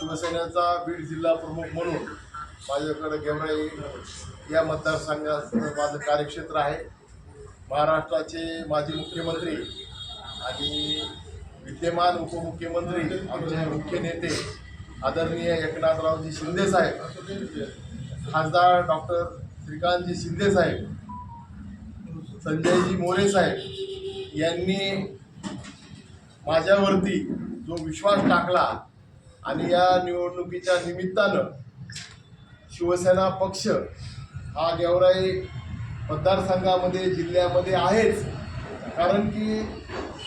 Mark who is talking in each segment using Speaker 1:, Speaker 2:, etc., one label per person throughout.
Speaker 1: शिवसेनेचा बीड जिल्हा प्रमुख म्हणून माझ्याकडे गेवराई या मतदारसंघाचं माझं कार्यक्षेत्र आहे. महाराष्ट्राचे माजी मुख्यमंत्री आणि विद्यमान उपमुख्यमंत्री आमचे मुख्य नेते आदरणीय एकनाथरावजी शिंदेसाहेब खासदार डॉक्टर श्रीकांतजी शिंदेसाहेब संजयजी मोरे साहेब यांनी माझ्यावरती जो विश्वास टाकला आणि या निवडणुकीच्या निमित्तानं शिवसेना पक्ष हा गेवराई मतदारसंघामध्ये जिल्ह्यामध्ये आहेच. कारण की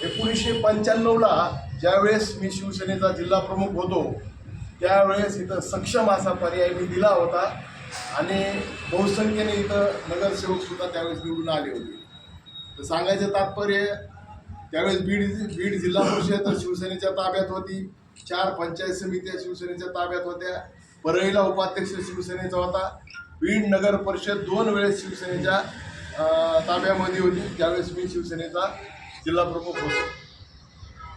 Speaker 1: एकोणीसशे पंच्याण्णवला ज्यावेळेस मी शिवसेनेचा जिल्हा प्रमुख होतो त्यावेळेस इथं सक्षम असा पर्याय मी दिला होता आणि बहुसंख्येने इथं नगरसेवकसुद्धा त्यावेळेस निवडून आले होते. तर सांगायचं तात्पर्य त्यावेळेस बीड बीड जिल्हा परिषद शिवसेनेच्या ताब्यात होती. चार पंचायत समित्या शिवसेनेच्या ताब्यात होत्या. परळीला उपाध्यक्ष शिवसेनेचा होता. बीड नगर परिषद दोन वेळेस शिवसेनेच्या ताब्यामध्ये होती. त्यावेळेस मी शिवसेनेचा जिल्हा प्रमुख होतो.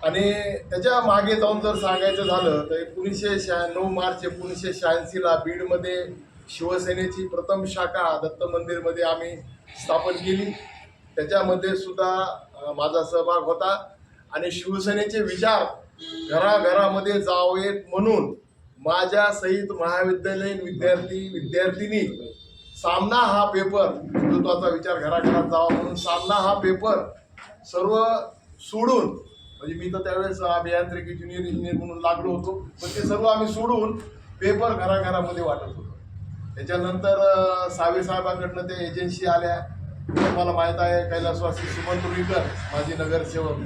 Speaker 1: आणि त्याच्यामागे जाऊन जर सांगायचं झालं तर एकोणीसशे शहा नऊ मार्च एकोणीसशे शहाऐंशीला बीडमध्ये शिवसेनेची प्रथम शाखा दत्त मंदिरमध्ये आम्ही स्थापन केली. त्याच्यामध्ये सुद्धा माझा सहभाग होता. आणि शिवसेनेचे विचार घराघरामध्ये जावेत म्हणून माझ्या सहित महाविद्यालयीन विद्यार्थी विद्यार्थिनी सामना हा पेपर हिंदुत्वाचा विचार घराघरात जावा म्हणून सामना हा पेपर सर्व सोडून म्हणजे मी तर त्यावेळेस अभियांत्रिकी ज्युनियर इंजिनियर म्हणून लागलो होतो पण ते सर्व आम्ही सोडून पेपर घराघरामध्ये वाटत होतो. त्याच्यानंतर अं, सावे साहेबांकडनं ते एजन्सी आल्या. तुम्हाला माहीत आहे कैलासवासी सुमंत रुईकर माझी नगरसेवक.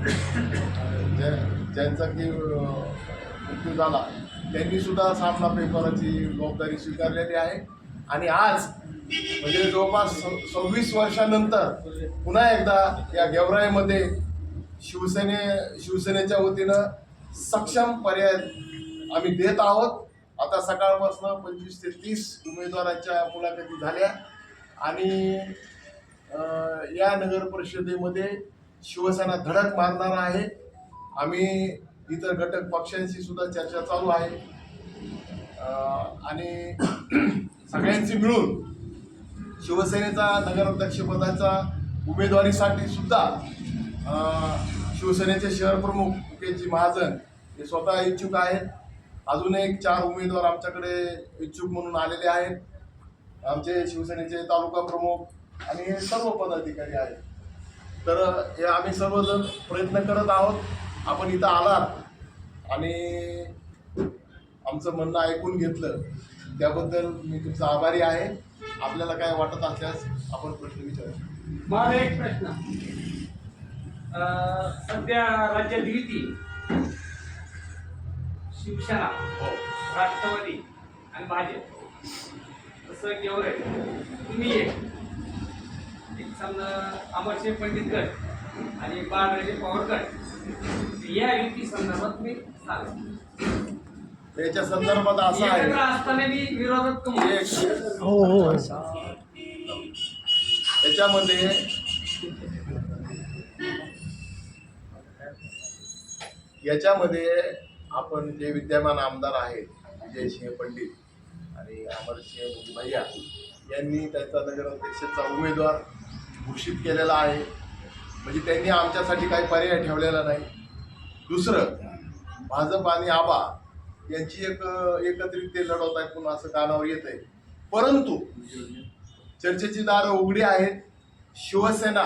Speaker 1: ज्यांचा की मृत्यू झाला त्यांनीसुद्धा सामना पेपराची जबाबदारी स्वीकारलेली आहे. आणि आज म्हणजे जवळपास स- सव्वीस वर्षानंतर पुन्हा एकदा या गेवराईमध्ये शिवसेने शिवसेनेच्या वतीनं सक्षम पर्याय आम्ही देत आहोत. आता सकाळपासून पंचवीस ते तीस उमेदवारांच्या मुलाखती झाल्या. आणि या नगर परिषदेमध्ये शिवसेना धडक मारणार आहे. आम्ही इतर घटक पक्षांशी सुद्धा चर्चा चालू आहे. आणि सगळ्यांची मिळून शिवसेनेचा नगराध्यक्षपदाचा उमेदवारीसाठी सुद्धा शिवसेनेचे शहर प्रमुख मुकेशजी महाजन हे स्वतः इच्छुक आहेत. अजून एक चार उमेदवार आमच्याकडे इच्छुक म्हणून आलेले आहेत. आमचे शिवसेनेचे तालुका प्रमुख आणि हे सर्व पदाधिकारी आहेत. तर हे आम्ही सर्वजण प्रयत्न करत आहोत. आपण इथं आलात आणि आमचं म्हणणं ऐकून घेतलं त्याबद्दल मी तुमचा आभारी आहे. आपल्याला काय वाटत असल्यास आपण प्रश्न विचारू.
Speaker 2: मला एक प्रश्न. अं, सध्या राज्यात युती शिवसेना
Speaker 1: हो.
Speaker 2: राष्ट्रवादी आणि भाजप तसं गेवरे तुम्ही एक. एक समजा अमरशे पंडित गट आणि बाळराजे पवार गट या युती संदर्भात मी
Speaker 1: असं आहे.
Speaker 2: असताना मी विरोधात कमू
Speaker 1: एक
Speaker 3: हो हो.
Speaker 1: याच्यामध्ये याच्यामध्ये आपण जे विद्यमान आमदार आहेत विजयसिंह पंडित आणि अमरसिंह भैया यांनी त्यांचा नगराध्यक्षाचा उमेदवार घोषित केलेला आहे. म्हणजे त्यांनी आमच्यासाठी काही पर्याय ठेवलेला नाही. दुसरं भाजप आणि आबा यांची एक एकत्रित ते लढवत आहेत पुन्हा असं कानावर येत आहे परंतु चर्चेची दारं उघडी आहेत. शिवसेना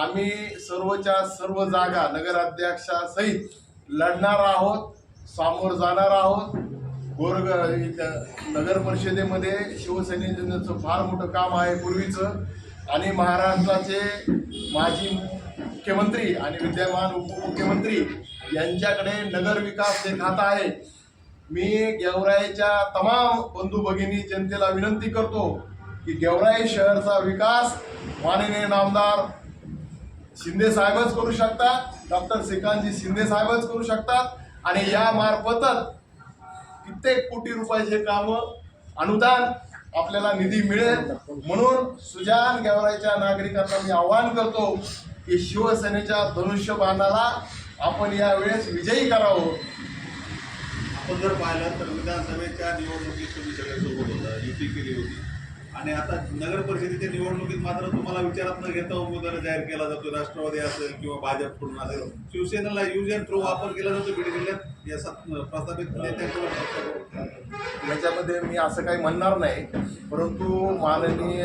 Speaker 1: आम्ही सर्वच्या सर्व जागा नगराध्यक्षासहित लढणार आहोत सामोर जाणार आहोत. गोरग इथं नगर परिषदेमध्ये शिवसेनेचं फार मोठं काम आहे पूर्वीचं. आणि महाराष्ट्राचे माजी मुख्यमंत्री आणि विद्यमान उपमुख्यमंत्री यांच्याकडे नगर विकास हे खातं आहे. मी गेवराईच्या तमाम बंधू भगिनी जनतेला विनंती करतो की गेवराई शहरचा विकास माननीय नामदार शिंदे साहेबच करू शकतात डॉक्टर श्रीकांतजी शिंदे साहेबच करू शकतात आणि या मार्फतच कित्येक कोटी रुपयाचे कामं अनुदान आपल्याला निधी मिळेल. म्हणून सुजान गेवराईच्या नागरिकांना मी आवाहन करतो की शिवसेनेच्या धनुष्यबाणाला आपण यावेळेस विजयी करावं.
Speaker 3: आपण जर पाहिलं तर विधानसभेच्या निवडणुकीत तुम्ही सगळे सोबत होता. युती केली होती. आणि आता नगर परिषदेच्या निवडणुकीत मात्र तुम्हाला विचारात न घेता उमेदवार जाहीर केला जातो राष्ट्रवादी असेल किंवा भाजपकडून असेल. शिवसेनेला यूज अँड थ्रो वापर केला जातो बीड जिल्ह्यात या प्रस्थापित नेत्यांकडून
Speaker 1: याच्यामध्ये मी असं काही म्हणणार नाही परंतु माननीय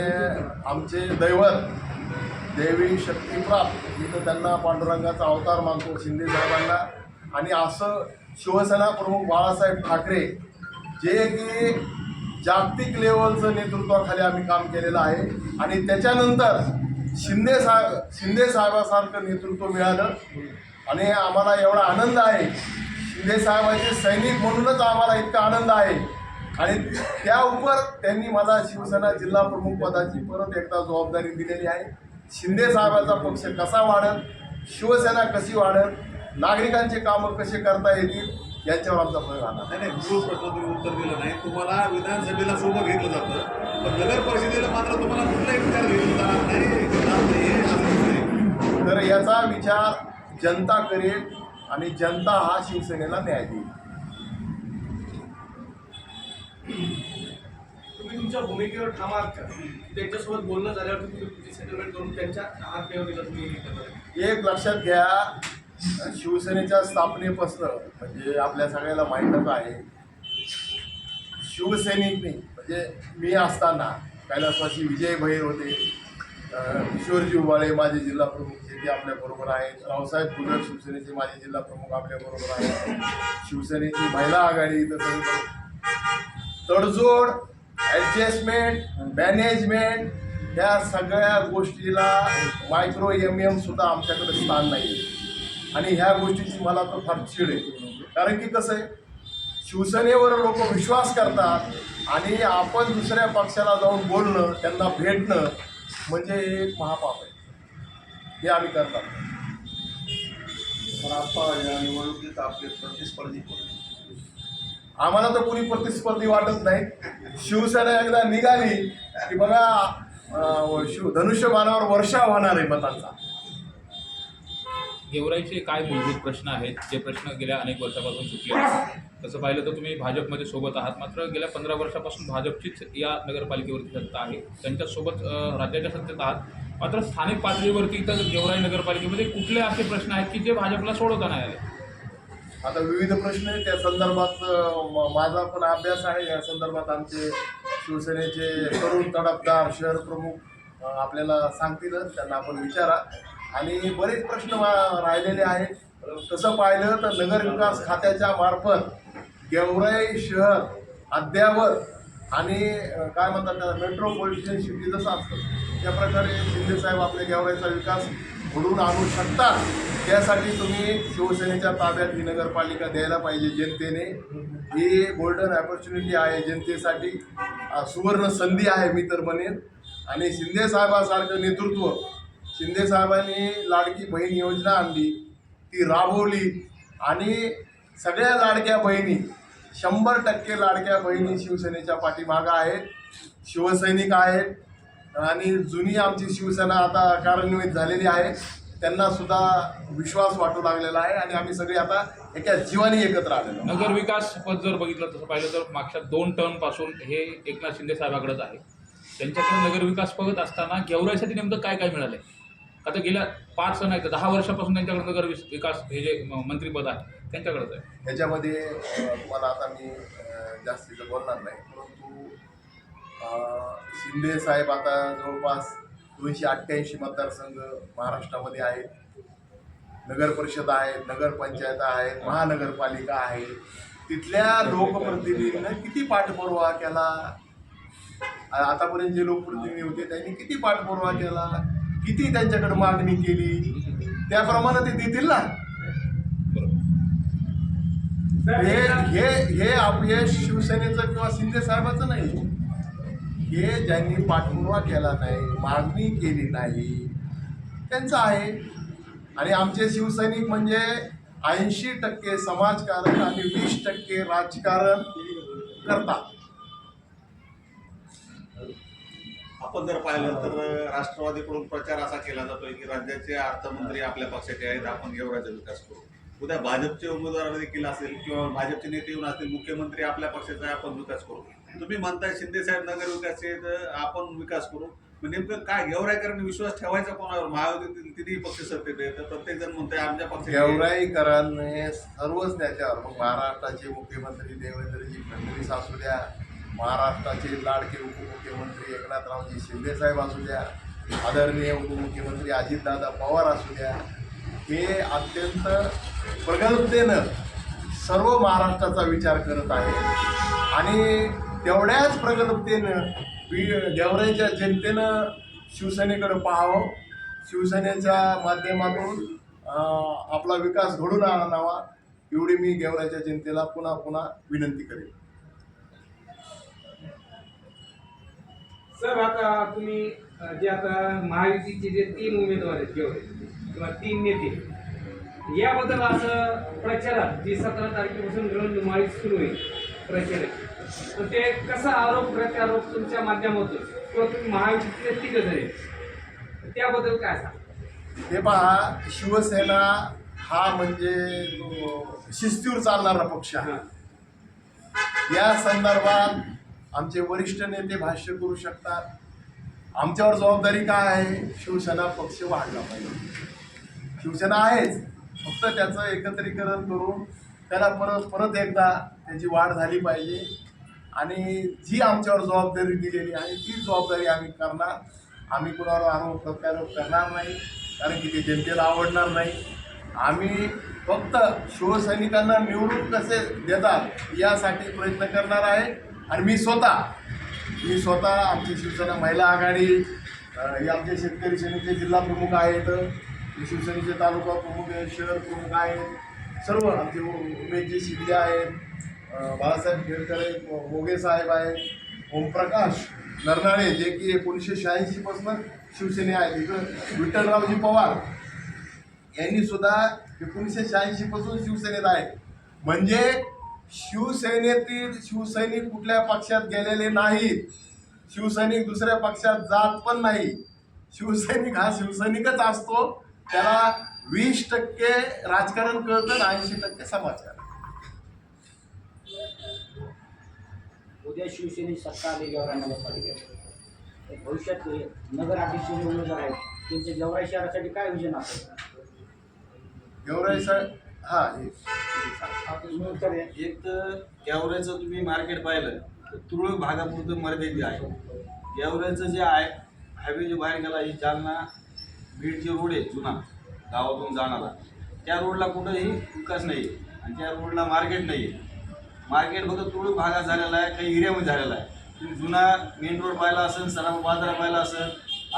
Speaker 1: आमचे दैवत देवी शक्तिप्राप्त मी तर त्यांना पांडुरंगाचा अवतार मानतो शिंदे साहेबांना. आणि असं शिवसेना प्रमुख बाळासाहेब ठाकरे जे की जागतिक लेवलचं नेतृत्वाखाली आम्ही काम केलेलं आहे. आणि त्याच्यानंतर शिंदे साहेब शिंदे साहेबासारखं नेतृत्व मिळालं. आणि आम्हाला एवढा आनंद आहे. शिंदे साहेबांचे सैनिक म्हणूनच आम्हाला इतका आनंद आहे. आणि त्या उपर त्यांनी मला शिवसेना जिल्हा प्रमुख पदाची परत एकदा जबाबदारी दिलेली आहे. शिंदे साहेबाचा पक्ष कसा वाढत शिवसेना कशी वाढत नागरिकांचे कामं कसे करता येतील? याच्यावर आमचा भर राहणार.
Speaker 3: नाही नाही मूळ प्रश्न तुम्ही उत्तर दिलं नाही. तुम्हाला विधानसभेला सोबत घेतलं जातं. पण नगर परिषदेला मात्र तुम्हाला कुठलाही विचार घेतला जाणार नाही. हे.
Speaker 1: तर याचा विचार जनता करेल आणि जनता हा शिवसेनेला न्याय देईल.
Speaker 2: तुम्ही तुमच्या भूमिकेवर ठाम आहात का? त्यांच्यासोबत बोलणं झाल्यावर तुम्ही तुमची सेटलमेंट करून त्यांच्या हात ठेवणीला तुम्ही.
Speaker 1: एक लक्षात घ्या शिवसेनेच्या स्थापनेपासनं म्हणजे आपल्या सगळ्याला माहीतच आहे. शिवसैनिकनी म्हणजे मी असताना कैलासवासी विजय भैर होते किशोरजी उबाळे माझे जिल्हा प्रमुख जे ते आपल्या बरोबर आहेत. रावसाहेब गुजर शिवसेनेचे माझे जिल्हा प्रमुख आपल्या बरोबर आहेत. शिवसेनेची महिला आघाडी इथं तडजोड ॲडजस्टमेंट मॅनेजमेंट ह्या सगळ्या गोष्टीला मायक्रो एम एम सुद्धा आमच्याकडे स्थान नाही आणि ह्या गोष्टीची मला तर फार चीड आहे. कारण की कसं आहे शिवसेनेवर लोक विश्वास करतात आणि आपण दुसऱ्या पक्षाला जाऊन बोलणं त्यांना भेटणं म्हणजे एक महापाप आहे. हे आम्ही करतात
Speaker 3: पण आता या निवडणुकीत आपले प्रतिस्पर्धी?
Speaker 1: आम्हाला तर कुणी प्रतिस्पर्धी वाटत नाही. शिवसेना एकदा निघाली की बघा शिव धनुष्यबाणावर वर्षा होणार आहे मतांचा.
Speaker 4: गेवराईचे काय मूलभूत प्रश्न आहेत? जे प्रश्न गेल्या अनेक वर्षापासून सुटले आहेत? तसं पाहिलं तर तुम्ही भाजपमध्ये सोबत आहात. मात्र गेल्या पंधरा वर्षापासून भाजपचीच या नगरपालिकेवरती सत्ता आहे. त्यांच्यासोबत राज्याच्या सत्तेत आहात. मात्र स्थानिक पातळीवरती तर गेवराई नगरपालिकेमध्ये कुठले असे प्रश्न आहेत की जे भाजपला सोडवता नाही आले?
Speaker 1: आता विविध प्रश्न आहेत. त्या संदर्भात माझा पण अभ्यास आहे. या संदर्भात आमचे शिवसेनेचे तरुण तडफदार शहर प्रमुख आपल्याला सांगतीलच त्यांना आपण विचारा. आणि बरेच प्रश्न वा- राहिलेले आहेत. तसं पाहिलं तर नगरविकास खात्याच्या मार्फत गेवराई शहर अद्यावत आणि काय म्हणतात त्याला मेट्रोपॉलिटन सिटी जसं असतं त्या प्रकारे शिंदेसाहेब आपल्या गेवराईचा विकास घडवून आणू शकतात. त्यासाठी तुम्ही शिवसेनेच्या ताब्यात ही नगरपालिका द्यायला पाहिजे जनतेने. ही गोल्डन ऑपॉर्च्युनिटी आहे जनतेसाठी. सुवर्ण संधी आहे मी तर म्हणेन. आणि शिंदेसाहेबासारखं नेतृत्व शिंदे साहेबांनी लाडकी बहीण योजना आणली ती राबवली आणि सगळ्या लाडक्या बहिणी शंभर टक्के लाडक्या बहिणी शिवसेनेच्या पाठीमागं आहेत शिवसैनिक आहेत आणि जुनी आमची शिवसेना आता कार्यान्वित झालेली आहे. त्यांना सुद्धा विश्वास वाटू लागलेला आहे आणि आम्ही सगळे आता एका जीवानी एकत्र आलेलो आहोत.
Speaker 4: नगर विकास पद जर बघितलं तसं पाहिलं तर मागच्या दोन टर्मपासून हे एकनाथ शिंदे साहेबाकडेच आहे. त्यांच्याकडे नगर विकास बघत असताना गेवराईसाठी नेमकं काय काय मिळालंय? आता गेल्या पाच नाही तर दहा वर्षापासून त्यांच्याकडे नगर विस- विकास हे जे म- मंत्रीपद आहे त्यांच्याकडंच आहे.
Speaker 1: ह्याच्यामध्ये अ, तुम्हाला आता मी अ, जास्तीचं बोलणार नाही परंतु अ, शिंदे साहेब आता जवळपास दोनशे अठ्ठ्याऐंशी मतदारसंघ महाराष्ट्रामध्ये आहेत. नगर परिषद आहेत नगरपंचायत आहेत महानगरपालिका आहे तिथल्या लोकप्रतिनिधींना किती पाठपुरावा केला? आ- आतापर्यंत जे लोकप्रतिनिधी होते त्यांनी किती पाठपुरावा केला? किती त्यांच्याकडे मागणी केली? त्याप्रमाणे ते देतील ना. हे हे हे शिवसेनेचं किंवा शिंदे साहेबाचं नाही. हे ज्यांनी पाठपुरावा केला नाही मागणी केली नाही त्यांचं आहे. आणि आमचे शिवसैनिक म्हणजे ऐंशी टक्के समाजकारण आणि वीस टक्के राजकारण करतात.
Speaker 3: आपण जर पाहिलं तर राष्ट्रवादीकडून प्रचार असा केला जातोय की राज्याचे अर्थमंत्री आपल्या पक्षाचे आहेत आपण गेवराचा विकास करू. उद्या भाजपचे उमेदवार देखील असेल किंवा भाजपचे नेते येऊन असतील मुख्यमंत्री आपल्या पक्षाचा आहे, आपण विकास करू. तुम्ही म्हणताय शिंदे साहेब नगर विकास आहे, तर आपण विकास करू. नेमकं काय गेवराईकरांनी विश्वास ठेवायचा कोणावर? महायुतीतील तिन्ही पक्ष सत्तेत आहे तर प्रत्येक जण म्हणताय आमच्या पक्ष
Speaker 1: गेवराईकरांनी सर्वच त्याच्यावर मग महाराष्ट्राचे मुख्यमंत्री देवेंद्रजी फडणवीस असू द्या महाराष्ट्राचे लाडके उपमुख्यमंत्री एकनाथरावजी शिंदेसाहेब असू द्या आदरणीय उपमुख्यमंत्री अजितदादा पवार असू द्या हे अत्यंत प्रगल्भतेनं सर्व महाराष्ट्राचा विचार करत आहे आणि तेवढ्याच प्रगल्भतेनं वि देवऱ्याच्या जनतेनं शिवसेनेकडं पाहावं शिवसेनेच्या माध्यमातून आपला विकास घडून आणावा एवढी मी गेवराईच्या जनतेला पुन्हा पुन्हा विनंती करेन.
Speaker 5: सर आता तुम्ही जे आता महायुतीचे जे तीन उमेदवार आहेत जेवढे किंवा तीन नेते याबद्दल असं प्रचारात जी सतरा तारखेपासून रणधुमाळी सुरू होईल प्रचार तर ते कसा आरोप प्रत्यारोप तुमच्या माध्यमातून किंवा तुम्ही महायुतीतले तिघ जण त्याबद्दल काय सांग
Speaker 1: हे पहा शिवसेना हा म्हणजे तो शिस्तीवर चालणारा पक्ष आहे. या संदर्भात आमचे वरिष्ठ नेते भाष्य करू शकतात. आमच्यावर जबाबदारी काय आहे? शिवसेना पक्ष वाढला पाहिजे. शिवसेना आहेच. फक्त त्याचं एकत्रीकरण करून त्याला परत परत एकदा त्याची वाढ झाली पाहिजे. आणि जी आमच्यावर जबाबदारी दिलेली आहे ती जबाबदारी आम्ही करणार. आम्ही कुणावर आरोप प्रत्यारोप करणार नाही. कारण की ते जनतेला आवडणार नाही. आम्ही फक्त शिवसैनिकांना निवडून कसे देतात यासाठी प्रयत्न करणार आहे. आणि मी स्वतः मी स्वतः आमची शिवसेना महिला आघाडी हे आमचे शेतकरी सेनेचे जिल्हा प्रमुख आहेत शिवसेनेचे तालुका प्रमुख आहेत शहर प्रमुख आहेत सर्व आमचे उ- उमेशजी शिंदे आहेत बाळासाहेब खेडकर आहेत मोगे साहेब आहेत ओमप्रकाश नरनाळे जे की एकोणीसशे शहाऐंशीपासून शिवसेने आहेत. इकडं विठ्ठलरावजी पवार यांनी सुद्धा एकोणीसशे शहाऐंशीपासून शिवसेनेत आहे म्हणजे शिवसेनेतील शिवसैनिक कुठल्या पक्षात गेलेले नाहीत. शिवसैनिक दुसऱ्या पक्षात जात पण नाही. शिवसैनिक हा शिवसैनिकच असतो. त्याला वीस टक्के राजकारण कळतं ऐंशी टक्के समाजकारण.
Speaker 6: उद्या शिवसेनेची सत्ता आली नगरपालिकेत तर भविष्यात नगर अध्यक्ष जे उमेदवार आहेत. त्यांचे गेवराई शहरासाठी काय विजन असेल?
Speaker 1: गेवराई हा हे.
Speaker 7: एक तर गेवराईचं तुम्ही मार्केट पाहिलं तर तुरळक भागापुरतं मर्यादित आहे. गेवराईचं जे आहे हायवे जे बाहेर गेला ही जालना बीड जे रोड आहे जुना गावातून जाणारा. त्या रोडला कुठंही विकास नाही आहे आणि त्या रोडला मार्केट नाही आहे. मार्केट फक्त तुरळक भागात झालेला आहे काही एरियामध्ये झालेला आहे. तुम्ही जुना मेन रोड पाहिला असेल सराफ बाजारा पाहिला असेल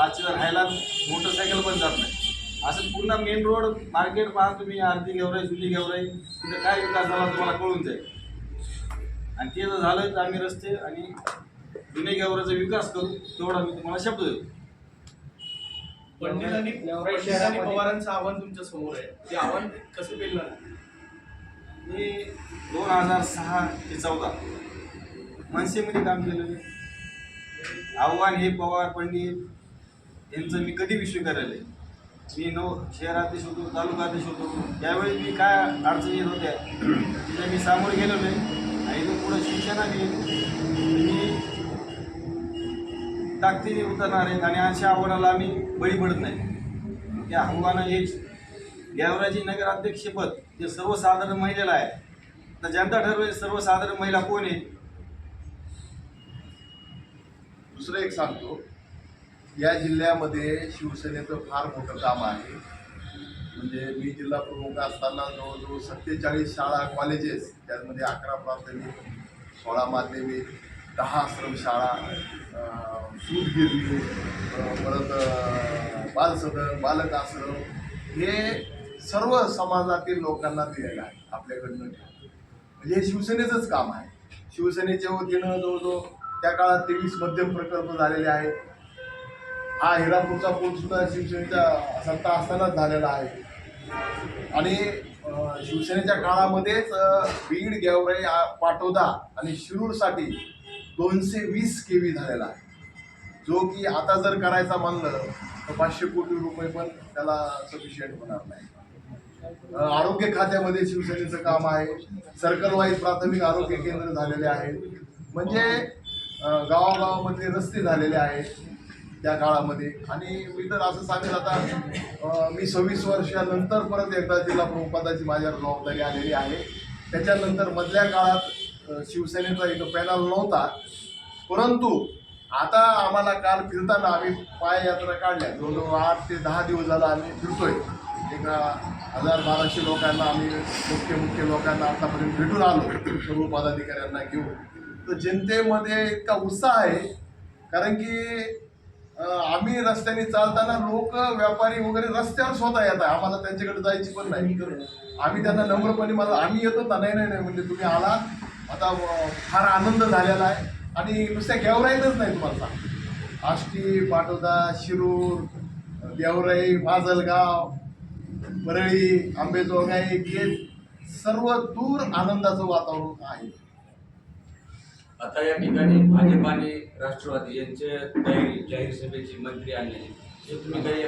Speaker 7: आज राहायला मोटरसायकल पण जात नाही. असं पूर्ण मेन रोड मार्केट पहा तुम्ही अर्धी गेवराई जुनी गेवराई तिथं काय विकास झाला तुम्हाला कळून जाईल. आणि ते जर झालं तर आम्ही रस्ते आणि जुने गेवराचा विकास करू तेवढा मी तुम्हाला शब्द देतो.
Speaker 2: पंडित आणि
Speaker 6: गेवराई
Speaker 2: पंडित आणि
Speaker 6: शहरामध्ये-
Speaker 2: पवारांचं आव्हान तुमच्यासमोर आहे. ते आव्हान कसं पेलणार
Speaker 7: मी दोन हजार सहा ते चौदा मनसेमध्ये काम केलेलं. आव्हान हे पवार पंडित यांचं मी कधी विश्व करायला मी नव शहराध्यक्ष होतो तालुकाध्यक्ष होतो त्यावेळी मी काय अडचणी येत होत्या तिथे मी सामोरे गेलो आहे आणि इथून पुढं शिक्षण मी मी ताकदीने उतरणार आहे आणि अशा आव्हानाला आम्ही बळी पडत नाही. त्या आव्हानं हे देवराजी नगर अध्यक्षपद जे सर्वसाधारण महिलेला आहे तर जनता ठरवेल सर्वसाधारण महिला कोण आहे?
Speaker 1: दुसरं एक सांगतो. या जिल्ह्यामध्ये शिवसेनेचं फार मोठं काम आहे. म्हणजे मी जिल्हा प्रमुख असताना जवळजवळ सत्तेचाळीस शाळा कॉलेजेस त्यामध्ये अकरा प्राथमिक सोळा माध्यमिक दहा आश्रमशाळा अं, सूतगिरणी परत बालसदन बालक आश्रम हे सर्व समाजातील लोकांना दिलेलं आहे आपल्याकडनं. म्हणजे हे शिवसेनेचंच काम आहे. शिवसेनेच्या वतीनं जवळजवळ त्या काळात तेवीस मध्यम प्रकल्प झालेले आहेत. हा हिरापूरचा पूल सुद्धा शिवसेनेच्या सत्ता असतानाच झालेला आहे. आणि शिवसेनेच्या काळामध्येच बीड गेवराई आ- पाटोदा आणि शिरूरसाठी दोनशे वीस के व्ही झालेला आहे. जो की आता जर करायचा म्हणलं तर पाचशे कोटी रुपये पण त्याला सफिशियंट होणार नाही. आरोग्य खात्यामध्ये शिवसेनेचं काम आहे. सर्कल वाईज प्राथमिक आरोग्य केंद्र झालेले आहेत. म्हणजे गावागावामधले रस्ते झालेले आहेत. त्या काळामध्ये. आणि मी तर असं सांगेल आता मी सव्वीस वर्षानंतर परत एकदा जिल्हा प्रमुखपदाची माझ्यावर जबाबदारी आलेली आहे. त्याच्यानंतर मधल्या काळात शिवसेनेचा एक पॅनल नव्हता. परंतु आता आम्हाला काल फिरताना आम्ही पाययात्रा काढल्या. जवळजवळ आठ ते दहा दिवस झाला आम्ही फिरतोय. एक हजार बाराशे लोकांना आम्ही मुख्य मुख्य लोकांना आतापर्यंत भेटून आलो. सर्व पदाधिकाऱ्यांना घेऊन. तर जनतेमध्ये इतका उत्साह आहे. कारण की आम्ही रस्त्याने चालताना लोक व्यापारी वगैरे रस्त्यावर स्वतः येत आहे. आम्हाला त्यांच्याकडे जायची पण नाही. आम्ही त्यांना नम्रपणे मला आम्ही येतो ना नाही नाही नाही म्हणजे तुम्ही आलात आता फार आनंद झालेला आहे. आणि नुसत्या गेवराईतच नाही तुम्हाला सांग आष्टी पाटोदा शिरूर गेवराई माजलगाव परळी आंबेजोगाई केस सर्व दूर आनंदाचं वातावरण आहे.
Speaker 8: आता या ठिकाणी भाजप आणि राष्ट्रवादी यांच्या तयारी जाहीर सभेची मंत्री आणली हे तुम्ही काही